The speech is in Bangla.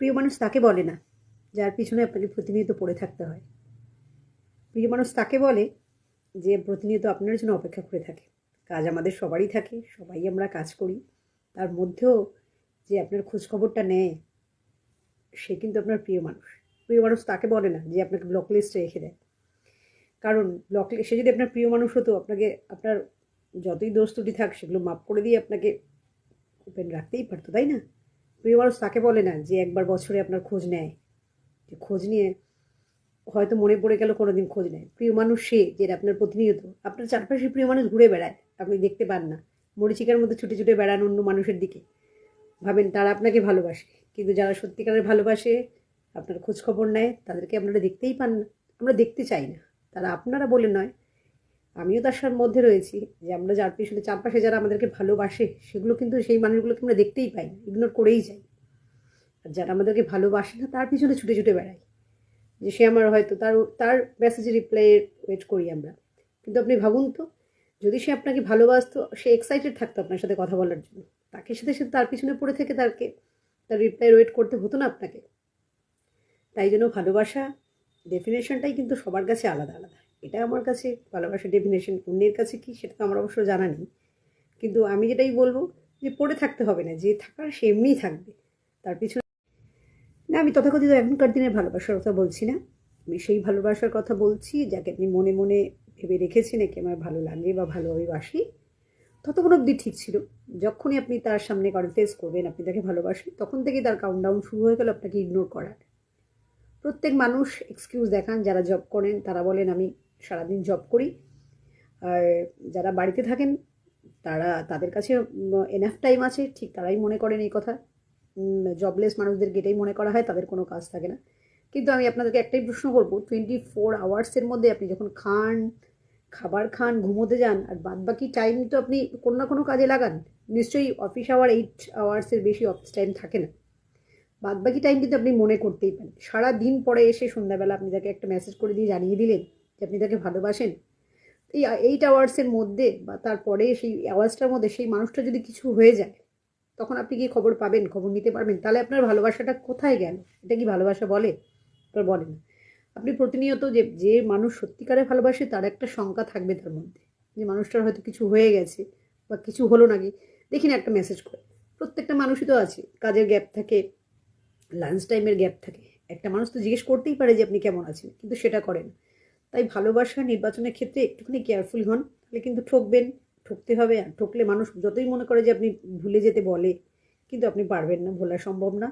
প্রিয় মানুষ তাকে বলে না, যার পিছনে আপনাকে প্রতিনিয়ত পড়ে থাকতে হয়। প্রিয় মানুষ তাকে বলে যে, প্রতিনিয়ত আপনার জন্য অপেক্ষা করে থাকে। কাজ আমাদের সবারই থাকে, সবাই আমরা কাজ করি। তার মধ্যেও যে আপনার খোঁজখবরটা নেয়, সে কিন্তু আপনার প্রিয় মানুষ। প্রিয় মানুষ তাকে বলে না যে, আপনাকে ব্লক লিস্টে রেখে দেয়। কারণ ব্লক সে যদি আপনার প্রিয় মানুষ হতো, আপনাকে, আপনার যতই দোষ ত্রুটি থাক, সেগুলো মাফ করে দিয়ে আপনাকে ওপেন রাখতেই পারতো, তাই না? প্রিয় মানুষ তাকে বলে না যে একবার বছরে আপনার খোঁজ নেয়। যে খোঁজ নিয়ে হয়তো মনে পড়ে গেল কোনো দিন খোঁজ নেয়। প্রিয় মানুষ সে, যে আপনার প্রতিনিয়ত। আপনার চারপাশে প্রিয় মানুষ ঘুরে বেড়ায়। আপনি দেখতে পান না। মরিচিকার মধ্যে ছুটে ছুটে বেড়ান অন্য মানুষের দিকে। ভাবেন তারা আপনাকে ভালোবাসে। কিন্তু যারা সত্যিকারের ভালোবাসে, আপনার খোঁজ খবর নেয়, তাদেরকে আপনারা দেখতেই পান না। আমরা দেখতে চাই না। তারা আপনারা বলে নয়। আমিও তার মধ্যে রয়েছি, যে আমরা যার পিছনে চারপাশে যারা আমাদেরকে ভালোবাসে, সেগুলো কিন্তু সেই মানুষগুলোকে আমরা দেখতেই পাই ইগনোর করেই যাই। আর যারা আমাদেরকে ভালোবাসে না, তার পিছনে ছুটে ছুটে বেড়াই। যে সে আমার হয়তো তার তার মেসেজে রিপ্লাই ওয়েট করি আমরা। কিন্তু আপনি ভাবুন তো, যদি সে আপনাকে ভালোবাসতো, সে এক্সাইটেড থাকতো আপনার সাথে কথা বলার জন্য। তাকে সাথে সাথে তার পিছনে পড়ে থেকে তাকে তার রিপ্লাই ওয়েট করতে হতো না আপনাকে। তাই জন্য ভালোবাসা ডেফিনেশনটাই কিন্তু সবার কাছে আলাদা আলাদা। এটা আমার কাছে ভালোবাসার ডেফিনেশন অন্যের কাছে কি সেটা তো আমার অবশ্য জানা নেই। কিন্তু আমি যেটাই বলব যে পড়ে থাকতে হবে না, যে থাকার সে এমনিই থাকবে। তার পিছনে না, আমি তথাকথিত এখনকার দিনের ভালোবাসার কথা বলছি না। আমি সেই ভালোবাসার কথা বলছি যাকে আপনি মনে মনে ভেবে রেখেছেন, একে আমার ভালো লাগে বা ভালোভাবে বাসি ততক্ষণ অবধি ঠিক ছিল। যখনই আপনি তার সামনে কনফেস করবেন, আপনি তাকে ভালোবাসেন, তখন থেকেই তার কাউন্টডাউন শুরু হয়ে গেল আপনাকে ইগনোর করার। প্রত্যেক মানুষ এক্সকিউজ দেখান, যারা জব করেন, তারা বলেন, আমি সারাদিন জব করি। আর যারা বাড়িতে থাকেন, তারা, তাদের কাছে এনাফ টাইম আছে, ঠিক তারাই মনে করেন এই কথা। জবলেস মানুষদের এটাই মনে করা হয়, তাদের কোনো কাজ থাকে না। কিন্তু আমি আপনাদেরকে একটাই প্রশ্ন করব টোয়েন্টি ফোর আওয়ার্সের মধ্যে আপনি যখন খান, খাবার খান, ঘুমোতে যান, আর বাদ বাকি টাইম তো আপনি কোনো না কোনো কাজে লাগান, নিশ্চয়ই অফিস আওয়ার এইট আওয়ার্সের বেশি অফিস টাইম থাকে না। বাদ বাকি টাইম কিন্তু আপনি মনে করতেই পারেন। সারা দিন পরে এসে সন্ধ্যাবেলা আপনি তাকে একটা মেসেজ করে দিয়ে জানিয়ে দিলেন যে আপনি তাকে ভালোবাসেন, এই, এইট আওয়ার্সের মধ্যে বা তারপরে সেই আওয়ার্সটার মধ্যে সেই মানুষটা যদি কিছু হয়ে যায়, তখন আপনি কি খবর পাবেন, খবর নিতে পারবেন। তাহলে আপনার ভালোবাসাটা কোথায় গেল? এটা কি ভালোবাসা বলে? তো বলে না। আপনি প্রতিনিয়ত যে যে মানুষ সত্যিকারে ভালোবাসে, তার একটা শঙ্কা থাকবে তার মধ্যে। যে মানুষটার হয়তো কিছু হয়ে গেছে বা কিছু হলো নাকি দেখি না একটা মেসেজ করে। প্রত্যেকটা মানুষই তো আছে। কাজের গ্যাপ থাকে লাঞ্চ টাইমের গ্যাপ থাকে। একটা মানুষ তো জিজ্ঞেস করতেই পারে যে, আপনি কেমন আছেন? কিন্তু সেটা করেন তাই ভালোবাসা নির্বাচনের ক্ষেত্রে একটুখানি কেয়ারফুল হন, তাহলে কিন্তু ঠকবেন, ঠকতে হবে আর ঠকলে মানুষ যতই মনে করে যে আপনি ভুলে যেতে বলে, কিন্তু আপনি পারবেন না, ভোলা সম্ভব না।